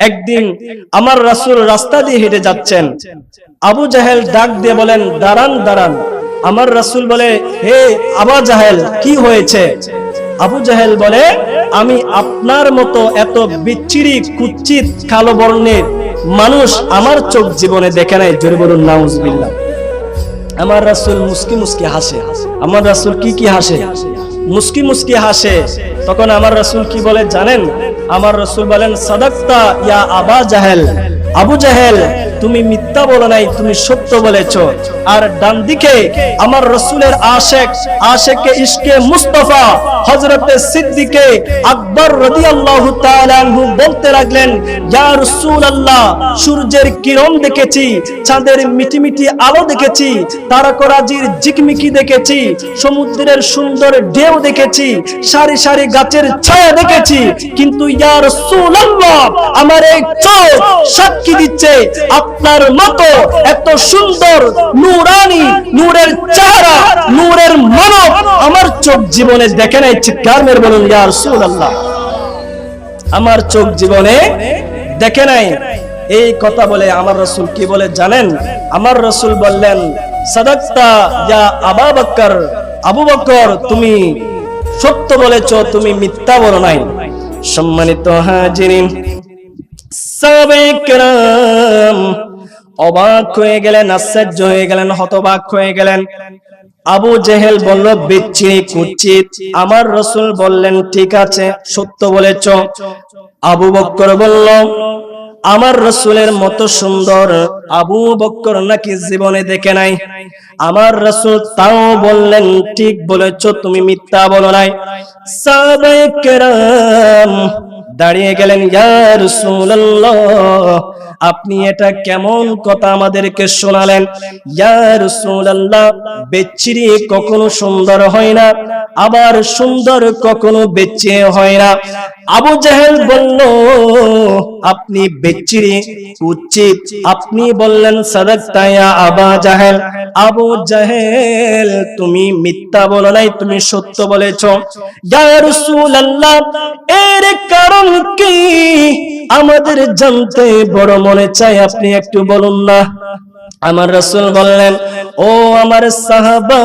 একদিন আমার রাসূল রাস্তা দিয়ে হেঁটে যাচ্ছেন। আবু জাহেল ডাক দিয়ে বলেন, দাঁড়ান দাঁড়ান। আমার রাসূল বলে, হে আবা জাহেল, কি হয়েছে? আবু জাহেল বলে, আমি আপনার মতো এত বিচ্ছিরি, কুচ্ছিত, কালো বর্ণের মানুষ আমার চোখ জীবনে দেখে নাই। জোরে বলুন, নাউজুবিল্লাহ। আমার রাসূল মুস্কি মুস্কি হাসে। আমার রাসূল কি কি হাসে? মুস্কি মুস্কি হাসে। তখন আমার রাসূল কি বলে, জানেন আমার রসুল বলেন সাদাক্তা ইয়া আবা জাহেল আবু জাহেল তুমি মিথ্যা বলো নাই, তুমি সত্য বলেছ। আর ডান দিকে আমার রসুলের আশেক, আশেকে ইশকে মুস্তফা, হযরতে সিদ্দিকে আকবর রাদিয়াল্লাহু তাআলা বলতে লাগলেন, ইয়া রাসূলুল্লাহ, সূর্যের কিরণ দেখেছি, চাঁদের মিটিমিটি আলো দেখেছি তারকারাজির ঝিকমিকি দেখেছি, সমুদ্রের সুন্দর ঢেউ দেখেছি, সারি সারি গাছের ছায়া দেখেছি, কিন্তু ইয়া রাসূলুল্লাহ, আমার এই চোখ সাক্ষী দিচ্ছে আপনার মতো এত সুন্দর নূরানি, নূরের চেহারা, নূরের মানব আমার চোখ জীবনে দেখে নাই, চিৎকার মেরে বলুন, ইয়া রাসূলুল্লাহ। আমার চোখ জীবনে দেখে নাই। এই কথা বলে আমার রসুল কি বলে জানেন? আমার রসুল বললেন সাদাক্তা ইয়া আবা বক্কর, আবু বকর তুমি সত্য বলেছ, তুমি মিথ্যা বলো নাই। সম্মানিত হাজিরিন সাবেকরাম অবাক হয়ে গেলেন, আশ্চর্য হয়ে গেলেন, হতবাক হয়ে গেলেন। আবু জেহেল বলল, বিচ্ছিরি কুচ্ছিত। আমার রসুল বললেন, ঠিক আছে, সত্য বলেছ। আবু বক্কর বলল, আমার রসুলের মতো সুন্দর আবু বক্কর নাকি জীবনে দেখে নাই। আমার রসুল তাও বললেন, ঠিক বলেছ, তুমি মিথ্যা বলো নাই। দাঁড়িয়ে গেলেন, ইয়া রাসূলুল্লাহ আপনি এটা কেমন কথা আমাদেরকে শোনালেন? ইয়া রাসূলুল্লাহ বেচ্চিরি কখনো সুন্দর হয় না, আবার সুন্দর কখনো বেচ্চে হয় না। আবু জাহেল বলল, আপনি বেচ্চিরি উচিত। আপনি বললেন, সাদাক্তা ইয়া আবা জাহেল। আবু জাহেল, তুমি মিথ্যা বলো নাই, তুমি সত্য বলেছ। ইয়া রাসূলুল্লাহ, এর কারণ কি? আমাদের জানতে বড় মনে চাই, আপনি একটু বলুন না। আমার রাসূল বললেন, ও আমার সাহাবা,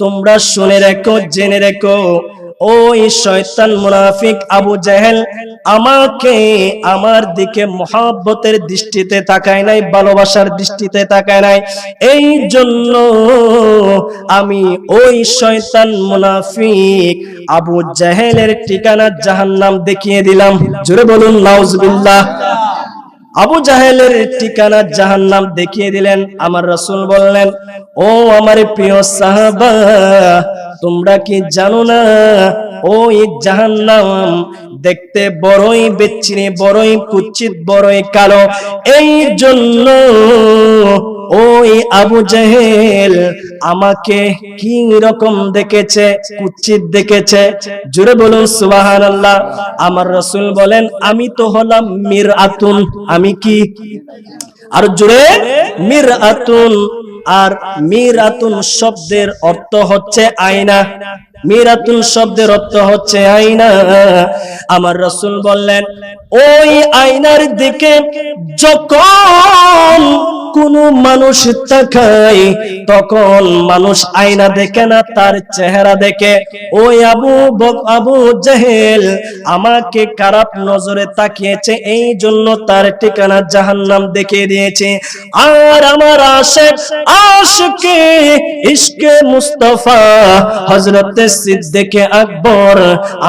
তোমরা শুনে রেখো, জেনে রেখো। ওই শয়তান মুনাফিক আবু জাহেল, আমাকে আমার দিকে মহাব্বতের দৃষ্টিতে তাকায় নাই, ভালোবাসার দৃষ্টিতে তাকায় নাই। এই জন্য আমি ওই শয়তান মুনাফিক আবু জাহেলের ঠিকানা জাহান্নাম দেখিয়ে দিলাম। জোরে বলুন, নাউজুবিল্লাহ। আবু জাহেলের ঠিকানা জাহান নাম দেখিয়ে দিলেন, আমার রসুল বললেন, ও আমার প্রিয় সাহাবা, তোমরা কি জানো না ওই জাহান নাম দেখতে বড়ই বেচ্ছিনে, বড়ই কুচিত বড়ই কালো, এই জন্য ওই আবু জাহেল আমাকে কি রকম দেখেছে কুচ্ছিত দেখেছে? জুড়ে বলুন, সুবহানাল্লাহ। আমার রাসূল বলেন, আমি তো হলাম মির আতুন আমি কি? আর জুড়ে মির আতুন আর মিরাতুন শব্দের অর্থ হচ্ছে আয়না। মিরাতুন শব্দের অর্থ হচ্ছে আয়না। আমার রসুল বললেন, ওই আয়নার দিকে যখন কোন মানুষ তাকায়, তখন মানুষ আয়না দেখে না, তার চেহারা দেখে, ওই আবু আবু জাহেল, আমাকে খারাপ নজরে তাকিয়েছে এই জন্য তার ঠিকানা জাহান্নাম দেখিয়ে দিয়েছে। আর আমার আশেক, আশকে ইশকে মুস্তফা, হযরতে সিদ্দিকে আকবর,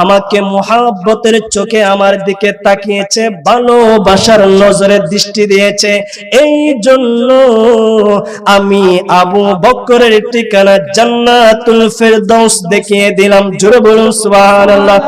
আমাকে মুহাব্বতের চোখে আমার দিকে তাকিয়েছে, ভালোবাসার নজরে দৃষ্টি দিয়েছে এই জন্য আমি আবু বকরের ঠিকানা জান্নাতুল ফেরদৌস দেখিয়ে দিলাম। জোরে বলুন সুবহানাল্লাহ।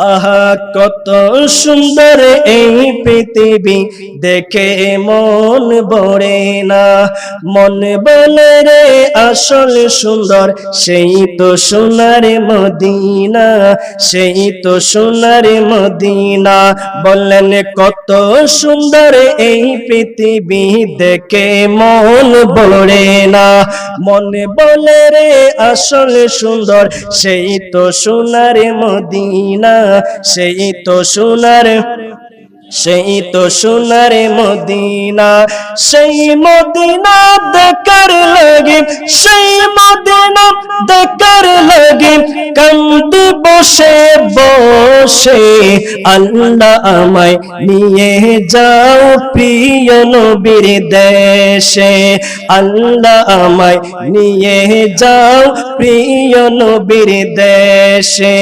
আহা, কত সুন্দর এই পৃথিবী। দেখে মন ভরে না। মন বলে রে, আসল সুন্দর। সেই তো সোনার মদিনা, সেই তো সোনার মদিনা। বললেন কত সুন্দর এই পৃথিবী। দেখে মন ভরে না। মন বলে রে, আসল সুন্দর। সেই তো সোনার মদিনা। সেই তো সোনার, সেই তো সোনার মদিনা, সেই মদিনা দেখার লাগে, সেই মদিনা দেখার লাগে, কান্দি বসে বসে আল্লাহ আমায় নিয়ে যাও প্রিয় নবীর দেশে, আল্লাহ আমায় নিয়ে যাও প্রিয় নবীর দেশে।